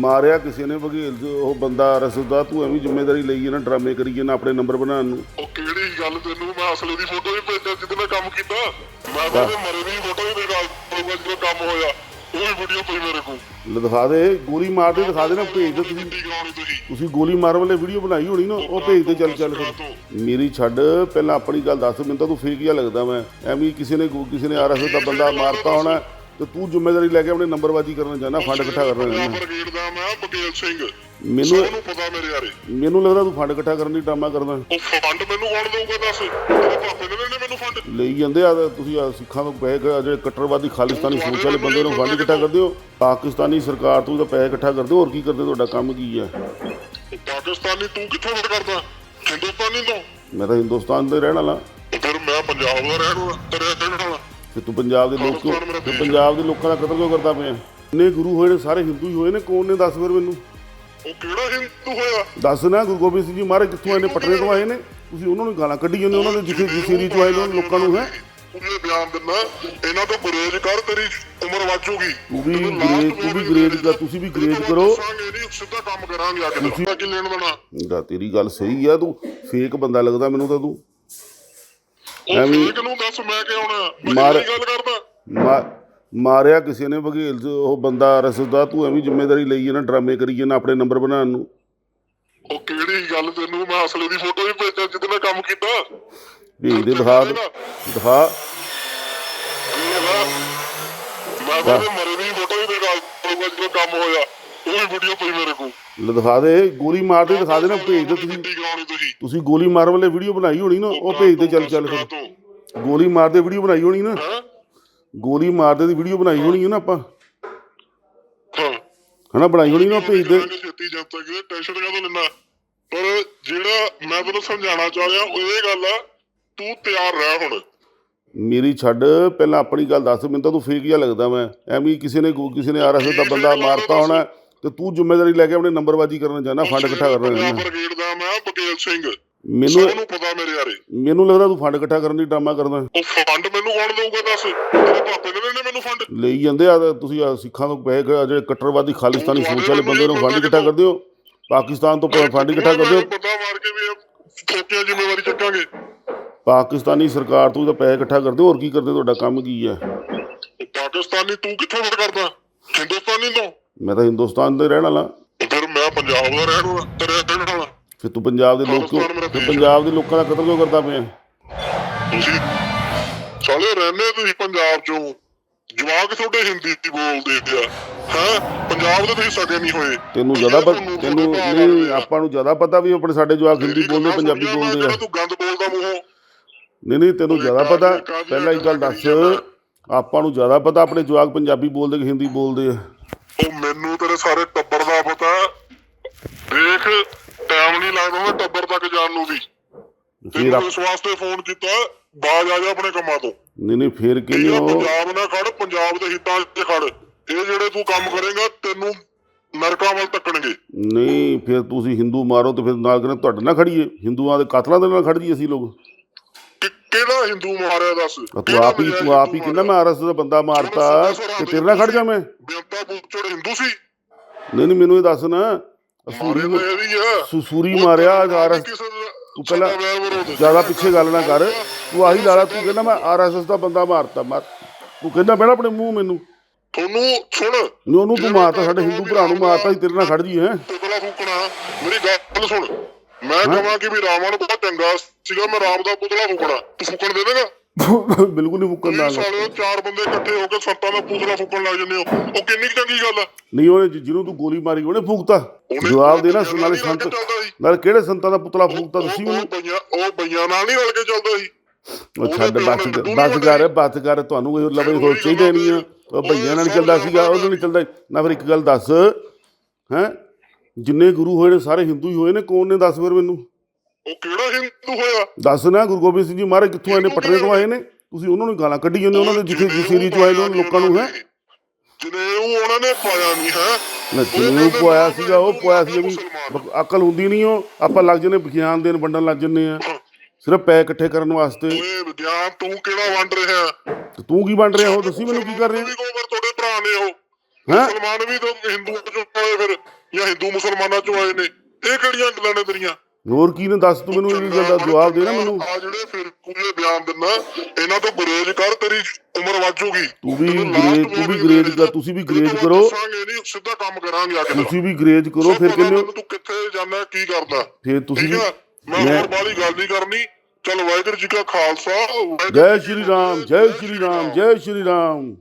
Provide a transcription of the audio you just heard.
ਮਾਰਿਆ ਕਿਸੇ ਨੇ ਬਘੇਲ ਚ ਉਹ ਬੰਦਾ ਰਸਦਾ ਤੂੰ ਐਵੇਂ ਜ਼ਿੰਮੇਵਾਰੀ ਲਈ ਜਾਂਦਾ ਡਰਾਮੇ ਕਰੀ ਜਾਂਦਾ ਆਪਣੇ ਨੰਬਰ ਬਣਾਉਣ ਨੂੰ। ਉਹ ਕਿਹੜੀ ਗੱਲ ਤੈਨੂੰ? ਮੈਂ ਅਸਲੇ ਦੀ ਫੋਟੋ ਵੀ ਭੇਜਾਂ ਜਿਹਦੇ ਨਾਲ ਕੰਮ ਕੀਤਾ। ਮੈਂ ਤਾਂ ਉਹਦੇ ਮਰੇ ਦੀ ਫੋਟੋ ਵੀ ਦੇ ਨਾਲ ਪਊਗਾ ਜਦੋਂ ਕੰਮ ਹੋਇਆ ਉਹ ਵੀ ਵੀਡੀਓ ਪਈ ਮੇਰੇ ਕੋਲ। ਲੈ ਦਿਖਾ ਦੇ ਗੋਲੀ ਮਾਰ ਦੇ ਦਿਖਾ ਦੇ ਨਾ ਭੇਜ ਦੇ ਤੁਸੀਂ। ਕਰਾਉਣੀ ਤੁਸੀਂ। ਤੁਸੀਂ ਗੋਲੀ ਮਾਰਨ ਵਾਲੇ ਵੀਡੀਓ ਬਣਾਈ ਹੋਣੀ ਨਾ ਉਹ ਭੇਜ ਦੇ ਚੱਲ ਚੱਲ ਫਿਰ। ਮੇਰੀ ਛੱਡ ਪਹਿਲਾਂ ਆਪਣੀ ਗੱਲ ਦੱਸ ਮੈਨੂੰ ਤਾਂ ਤੂੰ ਫੇਕ ਜਿਹਾ ਲੱਗਦਾ ਮੈਂ। ਐਵੇਂ ਹੀ ਕਿਸੇ ਨੇ ਕਿਸੇ ਨੇ ਆਰਐਸਐਸ ਦਾ ਬੰਦਾ ਮਾਰਤਾ ਹੋਣਾ। ਤੇ ਤੂੰ ਜ਼ਿੰਮੇਵਾਰੀ ਲੈ ਕੇ ਆਪਣੇ ਨੰਬਰਬਾਜ਼ੀ ਕਰਨ ਜਾਣਾ ਫੰਡ ਇਕੱਠਾ ਕਰਨ ਪੰਜਾਬ ਜਾਣਾ। ਬ੍ਰਿਗੇਡ ਦਾ ਮੈਂ ਬਕੇਲ ਸਿੰਘ। ਮੈਨੂੰ ਸਭ ਨੂੰ ਪਤਾ ਮੇਰੇ ਯਾਰੇ ਮੈਨੂੰ ਲੱਗਦਾ ਤੂੰ ਫੰਡ ਇਕੱਠਾ ਕਰਨ ਦੀ ਡਰਾਮਾ ਕਰਦਾ। ਉਹ ਫੰਡ ਮੈਨੂੰ ਕੌਣ ਦਊਗਾ ਦੱਸ? ਤੇਰੇ ਪਾਪੇ ਨੇ ਮੈਨੂੰ ਫੰਡ। ਲਈ ਜਾਂਦੇ ਆ ਤੁਸੀਂ ਸਿੱਖਾਂ ਤੋਂ ਪੈਸੇ ਜਿਹੜੇ ਕੱਟੜਵਾਦੀ ਖਾਲਿਸਤਾਨੀ ਸੋਚ ਵਾਲੇ ਬੰਦੇ ਨੂੰ ਫੰਡ ਇਕੱਠਾ ਕਰਦੇ। ਹੋ? ਪਾਕਿਸਤਾਨੀ ਸਰਕਾਰ ਤੋਂ ਤਾਂ ਪੈਸੇ ਇਕੱਠਾ ਕਰਦੇ ਹੋ ਹੋਰ ਕੀ ਕਰਦੇ? ਤੁਹਾਡਾ ਕੰਮ ਕੀ ਉਹ ਪਾਕਿਸਤਾਨੀ ਤੂੰ ਕਿੱਥੋਂ ਫੰਡ ਕਰਦਾ? ਹਿੰਦੁਸਤਾਨੀ ਤੋਂ? ਮੈਂ ਤਾਂ ਹਿੰਦੁਸਤਾਨ ਦੇ ਰਹਿਣ ਵਾਲਾ। ਫਿਰ ਮੈਂ ਪੰਜਾਬ ਦਾ ਰਹਿਣ ਵਾਲਾ ਤੇਰੇ ਰਹਿਣ ਵਾਲਾ ਤੇ ਤੂੰ ਪੰਜਾਬ ਦੇ ਲੋਕ ਤੇ ਪੰਜਾਬ ਦੇ ਲੋਕਾਂ ਦਾ ਕਤਲ ਕਿਉਂ ਕਰਦਾ ਪਿਆ? ਇੰਨੇ ਗੁਰੂ ਹੋਏ ਨੇ ਸਾਰੇ ਹਿੰਦੂ ਹੀ ਹੋਏ ਨੇ ਕੌਣ ਨੇ? ਦੱਸ ਫਿਰ ਮੈਨੂੰ। ਉਹ ਕਿਹੜਾ ਹਿੰਦੂ ਹੋਇਆ? ਦੱਸ ਨਾ ਗੁਰੂ ਗੋਬਿੰਦ ਸਿੰਘ ਜੀ ਮਹਾਰਾਜ ਕਿੱਥੋਂ ਆਏ ਨੇ? ਪਟਨੇ ਤੋਂ ਆਏ ਨੇ? ਤੁਸੀਂ ਉਹਨਾਂ ਨੂੰ ਗਾਲਾਂ ਕੱਢੀ ਜਾਂਦੇ ਉਹਨਾਂ ਦੇ ਜਿੱਥੇ ਜਿਸੇਰੀ ਤੋਂ ਆਏ ਨੇ ਲੋਕਾਂ ਨੂੰ ਹੈ? ਇਹ ਬਿਆਨ ਦਿੰਦਾ ਇਹਨਾਂ ਤੋਂ ਗੁਰੇਜ ਕਰ ਤੇਰੀ ਉਮਰ ਵਾਚੂਗੀ ਤੂੰ ਵੀ ਗ੍ਰੇਡ ਤੂੰ ਵੀ ਗ੍ਰੇਡ ਕਰ ਤੁਸੀਂ ਵੀ ਗ੍ਰੇਡ ਕਰੋ। ਸਿੱਧਾ ਕੰਮ ਕਰਾਂਗੇ ਅੱਜ ਦਾ ਕੀ ਲੈਣ ਦੇਣਾ? ਦਾ ਤੇਰੀ ਗੱਲ ਸਹੀ ਆ ਤੂੰ ਫੇਕ ਬੰਦਾ ਲੱਗਦਾ ਮੈਨੂੰ ਤਾਂ ਤੂੰ। ਉਹ ਫੇਕ ਨੂੰ ਦੱਸ ਮੈਂ ਕਿ ਆਉਣਾ? ਮੈਂ ਮਾਰ- ਗੱਲ ਕਰਦਾ। ਮਾ- ਮਾਰਿਆ ਕਿਸੇ ਨੇ ਬਘੇਲ ਚ ਉਹ ਬੰਦਾ ਰਸਦਾ ਤੂੰ ਐਵੇਂ ਜ਼ਿੰਮੇਵਾਰੀ ਲਈ ਜਾਂਦਾ ਡਰਾਮੇ ਕਰੀ ਜਾਂਦਾ ਆਪਣੇ ਨੰਬਰ ਬਣਾਉਣ ਨੂੰ। ਉਹ ਕਿਹੜੀ ਗੱਲ ਤੈਨੂੰ? ਮੈਂ ਅਸਲੇ ਦੀ ਫੋਟੋ ਵੀ ਭੇਜਾਂ ਜਿਹਦੇ ਨਾਲ ਕੰਮ ਕੀਤਾ। ਭੇਜ ਦੇ ਦਿਖਾ ਦੇ। ਦਿਖਾ। ਮੈਂ ਤਾਂ ਉਹਦੇ ਮਰੇ ਦੀ ਫੋਟੋ ਵੀ ਦੇ ਪਊਗਾ ਜਦੋਂ ਕੰਮ ਹੋਇਆ ਉਹ ਵੀ ਵੀਡੀਓ ਪਈ ਮੇਰੇ ਕੋਲ। ਲੈ ਦਿਖਾ ਦੇ ਗੋਲੀ ਮਾਰ ਦੇ ਦਿਖਾ ਦੇ ਨਾ ਭੇਜ ਦੇ ਤੁਸੀਂ। ਕਰਾਉਣੀ ਤੁਸੀਂ। ਤੁਸੀਂ ਗੋਲੀ ਮਾਰਨ ਵਾਲੇ ਵੀਡੀਓ ਬਣਾਈ ਹੋਣੀ ਨਾ ਉਹ ਭੇਜ ਦੇ ਚੱਲ ਚੱਲ ਫਿਰ। ਗੋਲੀ ਮਾਰ ਦੇ ਵੀਡੀਓ ਬਣਾਈ ਹੋਣੀ ਨਾ। ਹਾਂ? ਗੋਲੀ ਮਾਰਦੇ ਦੀ ਵੀਡੀਓ ਬਣਾਈ ਹੋਣੀ ਹੈ ਨਾ ਆਪਾਂ। ਹਾਂ। ਹਨਾ ਬਣਾਈ ਹੋਣੀ ਨਾ ਭੇਜ ਦੇ। ਛੇਤੀ ਜਦ ਤੱਕ ਟੈਨਸ਼ਨ ਕਾਹਦੋਂ ਲੈਣਾ ਪਰ ਜਿਹੜਾ ਮੈਂ ਤੈਨੂੰ ਸਮਝਾਉਣਾ ਚਾਹ ਰਿਹਾ ਉਹ ਇਹ ਗੱਲ ਆ ਤੂੰ ਤਿਆਰ ਰਹਿ ਹੁਣ। ਮੇਰੀ ਛੱਡ ਪਹਿਲਾਂ ਆਪਣੀ ਗੱਲ ਦੱਸ ਮੈਨੂੰ ਤਾਂ ਤੂੰ ਫੇਕ ਜਿਹਾ ਲੱਗਦਾ ਮੈਂ। ਐਵੇਂ ਕਿਸੇ ਨੇ ਕਿਸੇ ਨੇ ਆਰਐਸਐਸ ਦਾ ਬੰਦਾ ਮਾਰਤਾ ਹੋਣਾ। ਤੇ ਤੂੰ ਜ਼ਿੰਮੇਵਾਰੀ ਲੈ ਕੇ ਆਪਣੇ ਨੰਬਰਬਾਜ਼ੀ ਕਰਨ ਜਾਣਾ ਫੰਡ ਇਕੱਠਾ ਕਰਨ ਜਾਣਾ। ਬ੍ਰਿਗੇਡ ਦਾ ਮੈਂ ਬਕੇਲ ਸਿੰਘ। ਮੈਨੂੰ ਸਭ ਨੂੰ ਪਤਾ ਮੇਰੇ ਯਾਰੇ ਮੈਨੂੰ ਲੱਗਦਾ ਤੂੰ ਫੰਡ ਇਕੱਠਾ ਕਰਨ ਦੀ ਡਰਾਮਾ ਕਰਦਾ। ਉਹ ਫੰਡ ਮੈਨੂੰ ਕੌਣ ਦਊਗਾ ਦੱਸ? ਤੇਰੇ ਪਾਪੇ ਨੇ ਮੈਨੂੰ ਫੰਡ। ਲਈ ਜਾਂਦੇ ਆ ਤੁਸੀਂ ਸਿੱਖਾਂ ਤੋਂ ਪੈਸੇ ਕ- ਜਿਹੜੇ ਕੱਟੜਵਾਦੀ ਖਾਲਿਸਤਾਨੀ ਸੋਚ ਵਾਲੇ ਬੰਦੇ ਨੂੰ ਫੰਡ ਇਕੱਠਾ ਕਰਦੇ ਹੋ ਪਾਕਿਸਤਾਨ ਤੋਂ ਫੰਡ ਇਕੱਠਾ ਕਰਦੇ ਹੋ ਬੰਦਾ ਮਾਰ ਕੇ ਵੀ ਫੋਕਿਆ ਜ਼ਿੰਮੇਵਾਰੀ ਚੱਕਾਂਗੇ। ਪਾਕਿਸਤਾਨੀ ਸਰਕਾਰ ਤੋਂ ਤਾਂ ਪੈਸੇ ਇਕੱਠਾ ਕਰਦੇ ਹੋਰ ਕੀ ਕਰਦੇ ਤੁਹਾਡਾ ਕੰਮ ਕੀ ਹੈ? ਪਾਕਿਸਤਾਨੀ ਤੂੰ ਕਿੱਥੋਂ ਫੰਡ ਕਰਦਾ? ਹਿੰਦੁਸਤਾਨੀ ਤੋਂ? ਮੈਂ ਤਾਂ ਹਿੰਦੁਸਤਾਨ ਦੇ ਰਹਿਣ ਵਾਲਾ। ਫਿਰ ਮੈਂ ਪੰਜਾਬ ਦਾ ਰਹਿਣ ਵਾਲਾ ਤੇਰੇ ਰਹਿਣ ਵਾਲਾ। ਫਿਰ ਤੂੰ ਪੰਜਾਬ ਦੇ ਲੋਕ ਕਿਉਂ ਤੇ ਪੰਜਾਬ ਦੇ ਲੋਕਾਂ ਦਾ ਕਤਲ ਕਿਉਂ ਕਰਦਾ ਪਿਆ? ਤੁਸੀਂ ਸਾਲੇ ਰਹਿੰਦੇ ਤੁਸੀਂ ਪੰਜਾਬ ਚੋਂ। ਜਵਾਕ ਤੁਹਾਡੇ ਹਿੰਦੀ ਦੀ ਬੋਲਦੇ ਆ। ਹਾਂ? ਪੰਜਾਬ ਦੇ ਤੁਸੀਂ ਸਕੇ ਨਹੀਂ ਹੋਏ। ਤੈਨੂੰ ਜ਼ਿਆਦਾ ਪਤਾ ਤੈਨੂੰ ਨਹੀਂ ਆਪਾਂ ਨੂੰ ਜ਼ਿਆਦਾ ਪਤਾ ਵੀ ਆਪਣੇ ਸਾਡੇ ਜਵਾਕ ਹਿੰਦੀ ਬੋਲਦੇ ਪੰਜਾਬੀ ਬੋਲਦੇ ਆ। ਤੂੰ ਗੰਦ ਬੋਲਦਾ ਮੂੰਹੋਂ। ਨਹੀਂ ਨਹੀਂ ਤੈਨੂੰ ਜ਼ਿਆਦਾ ਪਤਾ। ਪਹਿਲਾਂ ਇੱਕ ਗੱਲ ਦੱਸ। ਆਪਾਂ ਨੂੰ ਜ਼ਿਆਦਾ ਪਤਾ ਆਪਣੇ ਜਵਾਕ ਪੰਜਾਬੀ ਬੋਲਦੇ ਕਿ ਹਿੰਦੀ ਬੋਲਦੇ ਆ। ਉਹ ਮੈਨੂੰ ਤੇਰੇ ਸਾਰੇ ਟੱਬਰ ਦਾ ਪਤਾ ਦੇਖ ਟਾਈਮ ਨਹੀਂ ਲੱਗਦਾ ਮੈਂ ਟੱਬਰ ਤੱਕ ਜਾਣ ਨੂੰ ਵੀ। ਫਿਰ ਤੈਨੂੰ ਇਸ ਵਾਸਤੇ ਫੋਨ ਕੀਤਾ ਬਾਜ ਆ ਜਾ ਆਪਣੇ ਕੰਮਾਂ ਤੋਂ। ਨਹੀਂ ਨਹੀਂ ਫਿਰ ਕਿ ਇਹ ਉਹ ਪੰਜਾਬ ਨਾ ਖੜ ਪੰਜਾਬ ਦੇ ਹਿੱਤਾਂ 'ਚ ਖੜ। ਇਹ ਜਿਹੜੇ ਤੂੰ ਕੰਮ ਕਰੇਗਾ ਤੈਨੂੰ ਨਰਕਾਂ ਵੱਲ ਤੱਕਣਗੇ। ਨਹੀਂ ਫਿਰ ਤੁਸੀਂ ਹਿੰਦੂ ਮਾਰੋ ਤੇ ਫਿਰ ਨਾਲ ਕਹਿੰਦੇ ਤੁਹਾਡੇ ਨਾਲ ਖੜੀਏ? ਹਿੰਦੂਆਂ ਦੇ ਕਾਤਲਾਂ ਦੇ ਨਾਲ ਖੜ ਜੀ ਅਸੀਂ ਲੋਕ। ਕਿ ਕਿਹੜਾ ਹਿੰਦੂ ਮਾਰਿਆ ਦੱਸ? ਤੂੰ ਆਪ ਹੀ ਤੂੰ ਆਪ ਹੀ ਕਹਿੰਦਾ ਮੈਂ ਆਰਐਸ ਦਾ ਬੰਦਾ ਮਾਰਤਾ। ਤੇ ਤੇਰੇ ਨਾਲ ਖੜ ਜਾ ਮੈਂ। ਬੂਚੜ ਹਿੰਦੂ ਸੀ। ਨਹੀਂ ਨਹੀਂ ਮੈਨੂੰ ਇਹ ਦੱਸ ਨਾ ਮਾਰੇ ਸੂਰੀ ਤਾਂ ਇਹ ਵੀ ਆ। ਸੁਸੂਰੀ ਮਾਰਿਆ ਤੂੰ ਪਹਿਲਾਂ। ਜ਼ਿਆਦਾ ਪਿੱਛੇ ਗੱਲ ਨਾ ਕਰ। ਤੂੰ ਆਹੀ ਲਾਲਾ ਤੂੰ ਕਹਿੰਦਾ ਮੈਂ ਆਰਐਸਐਸ ਦਾ ਬੰਦਾ ਮਾਰਤਾ ਮਾਰ। ਤੂੰ ਕਹਿੰਦਾ ਪਹਿਲਾਂ ਆਪਣੇ ਮੂੰਹ ਮੈਨੂੰ। ਤੁਹਾਨੂੰ ਸੁਣ। ਨਹੀਂ ਉਹਨੂੰ ਤੂੰ ਮਾਰਤਾ ਸਾਡੇ ਹਿੰਦੂ ਭਰਾ ਨੂੰ ਮਾਰਤਾ ਸੀ ਤੇਰੇ ਨਾਲ ਖੜ ਜੀ ਹੈ। ਪੁਤਲਾ ਫੂਕਣਾ ਮੇਰੀ ਗੱਲ ਸੁਣ। ਮੈਂ ਕਹਾਂ ਕਿ ਵੀ ਰਾਵਣ ਬਹੁਤ ਚੰਗਾ ਸੀਗਾ ਮੈਂ ਰਾਮ ਦਾ ਪੁਤਲਾ ਫੂਕਣਾ। ਤੂੰ ਫੂਕਣ ਦੇਵੇਂਗਾ ਬਿਲਕੁਲ ਨਹੀਂ ਮੁੱਕਣ ਨਾਲ। ਸਾਲਿਓ ਚਾਰ ਬੰਦੇ ਇਕੱਠੇ ਹੋ ਕੇ ਸੰਤਾਂ ਦਾ ਪੁਤਲਾ ਫੂਕਣ ਲੱਗ ਜਾਂਦੇ ਹੋ। ਉਹ ਕਿੰਨੀ ਚੰਗੀ ਗੱਲ ਆ। ਨਹੀਂ ਉਹਨੇ ਜਿਹਨੂੰ ਤੂੰ ਗੋਲੀ ਮਾਰੀ ਉਹਨੇ ਫੂਕਤਾ। ਜਵਾਬ ਦੇ ਨਾ ਨਾਲੇ ਸੰਤ। ਨਾਲ ਕਿਹੜੇ ਸੰਤਾਂ ਦਾ ਪੁਤਲਾ ਫੂਕਤਾ ਤੁਸੀਂ ਉਹ ਬਈਆਂ ਉਹ ਬਈਆਂ ਨਾਲ ਨਹੀਂ ਰਲ ਕੇ ਚੱਲਦਾ ਸੀ। ਉਹ ਛੱਡ ਬਸ ਬਸ ਕਰ ਬਸ ਕਰ ਤੁਹਾਨੂੰ ਇਹ ਲਵੇ ਹੋ ਚਾਹੀਦੇ ਨਹੀਂ ਆ। ਉਹ ਭਈਆਂ ਨਾਲ ਚੱਲਦਾ ਸੀਗਾ ਉਹਨੂੰ ਨਹੀਂ ਚੱਲਦਾ। ਨਾ ਫਿਰ ਇੱਕ ਗੱਲ ਦੱਸ ਹੈ? ਜਿੰਨੇ ਗੁਰੂ ਹੋਏ ਨੇ ਸਾਰੇ ਹਿੰਦੂ ਹੀ ਹੋਏ ਨੇ ਕੌਣ ਨੇ ਦੱਸ ਫਿਰ ਮੈਨੂੰ? ਉਹ ਕਿਹੜਾ ਹਿੰਦੂ ਹੋਇਆ? ਦੱਸ ਨਾ ਗੁਰੂ ਗੋਬਿੰਦ ਸਿੰਘ ਜੀ ਮਹਾਰਾਜ ਕਿੱਥੋਂ ਆਏ ਨੇ? ਪਟਨੇ ਤੋਂ ਆਏ ਨੇ? ਤੁਸੀਂ ਉਹਨਾਂ ਨੂੰ ਗਾਲਾਂ ਕੱਢੀ ਜਾਂਦੇ ਉਹਨਾਂ ਦੇ ਜਿੱਥੇ ਜਿਸੇਰੀ ਤੋਂ ਆਏ ਨੇ ਲੋਕਾਂ ਨੂੰ ਹੈ? ਜਨੇਊ ਉਹਨਾਂ ਨੇ ਪਾਇਆ ਨਹੀਂ ਹੈ? ਨਾ ਜਿਹਨੂੰ ਪਵਾਇਆ ਸੀਗਾ ਉਹ ਪਵਾਇਆ ਸੀ ਵੀ ਅਕਲ ਹੁੰਦੀ ਨਹੀਂ ਉਹ ਆਪਾਂ ਲੱਗ ਜਨੇ ਵਿਗਿਆਨ ਦੇਣ ਵੰਡਣ ਲੱਗ ਜੰਨੇ ਆ। ਸਿਰਫ ਪੈ ਇਕੱਠੇ ਕਰਨ ਵਾਸਤੇ। ਓਏ ਵਿਗਿਆਨ ਤੂੰ ਕਿਹੜਾ ਵੰਡ ਰਿਹਾ? ਤੇ ਤੂੰ ਕੀ ਵੰਡ ਰਿਹਾ? ਹੋ ਦੱਸੀ ਮੈਨੂੰ ਕੀ ਕਰ ਰਿਹਾ? ਤੁਹਾਡੇ ਭਰਾ ਨੇ ਉਹ। ਹੈਂ? ਮੁਸਲਮਾਨ ਵੀ ਤਾਂ ਹਿੰਦੂਆਂ ਚੋਂ ਆਏ ਫਿਰ ਜਾਂ ਹਿੰਦੂ ਮੁਸਲਮਾਨਾਂ ਚੋਂ ਆਏ ਨੇ। ਇਹ ਕਿਹੜੀਆਂ ਗੱਲਾਂ ਨੇ ਤੇਰੀਆਂ? ਹੋਰ ਕੀ ਨੇ? ਦੱਸ ਤੂੰ ਮੈਨੂੰ ਇਹ ਗੱਲ ਦਾ ਜਵਾਬ ਦੇ ਨਾ ਮੈਨੂੰ। ਆ ਜਿਹੜੇ ਫਿਰ ਕੁੜੇ ਬਿਆਨ ਦਿੰਦਾ ਇਹਨਾਂ ਤੋਂ ਗੁਰੇਜ ਕਰ ਤੇਰੀ ਉਮਰ ਵੱਜੂਗੀ ਤੂੰ ਵੀ ਗਰੇਜ ਤੂੰ ਵੀ ਗਰੇਜ ਕਰ ਤੁਸੀਂ ਵੀ ਗਰੇਜ ਕਰੋ। ਨਹੀਂ ਸਿੱਧਾ ਕੰਮ ਕਰਾਂਗੇ ਆ ਕੇ ਤੁਸੀਂ ਵੀ ਗਰੇਜ ਕਰੋ ਫਿਰ ਕਹਿੰਦੇ ਹੋ ਤੂੰ ਕਿੱਥੇ ਜਾਣਾ ਕੀ ਕਰਦਾ। ਫਿਰ ਤੁਸੀਂ ਵੀ ਮੈਂ ਹੋਰ ਬਾਲੀ ਗੱਲ ਨਹੀਂ ਕਰਨੀ। ਚਲ ਵਾਹਿਗੁਰੂ ਜੀ ਕਾ ਖਾਲਸਾ ਜੈ ਸ਼੍ਰੀ ਰਾਮ ਜੈ ਸ਼੍ਰੀ ਰਾਮ। ਜੈ ਸ਼੍ਰੀ ਰਾਮ।